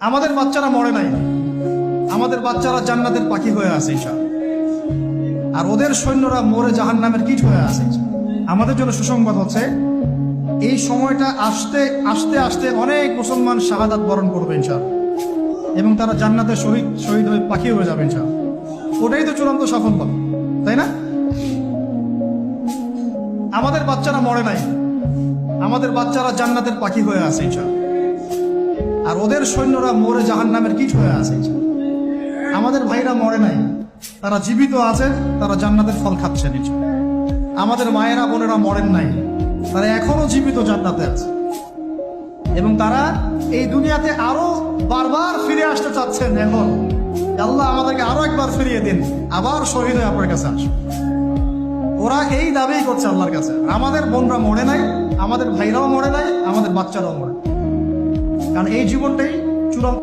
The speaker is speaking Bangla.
আমাদের বাচ্চারা মরে নাই। আমাদের বাচ্চারা জান্নাতের পাখি হয়ে আছে ঈশা আর ওদের সৈন্যরা মরে জাহান নামের কীট হয়ে আছে আমাদের জন্য সুসংবাদ হচ্ছে, এই সময়টা আসতে আসতে আসতে অনেক মুসলমান শাহাদাত বরণ করবে ইনশাল এবং তারা জান্নাতের শহীদ শহীদ হয়ে পাখি হয়ে যাবে ইনশাল ওটাই তো চূড়ান্ত সাফল্য, তাই না? আমাদের বাচ্চারা মরে নাই। আমাদের বাচ্চারা জান্নাতের পাখি হয়ে আছে ইনশাল আর ওদের সৈন্যরা মরে জাহান নামের কীট হয়ে আছে। আমাদের ভাইরা মরে নাই। তারা জীবিত আছে, তারা জান্নাতের ফল খাচ্ছেন। আমাদের মায়েরা, বোনেরা মরেন নাই। তারা এখনও জীবিত জান্নাতে আছে। এবং তারা এই দুনিয়াতে আরও বারবার ফিরে আসতে চাচ্ছেন এখন। আল্লাহ আমাদেরকে আরও একবার ফিরিয়ে দিন, আবার শহীদ হয়ে আপনার কাছে আসুন। ওরা এই দাবিই করছে আল্লাহর কাছে। আমাদের বোনরা মরে নাই, আমাদের ভাইরাও মরে নাই, আমাদের বাচ্চারাও মরে। কারণ এই জীবনটাই চূড়ান্ত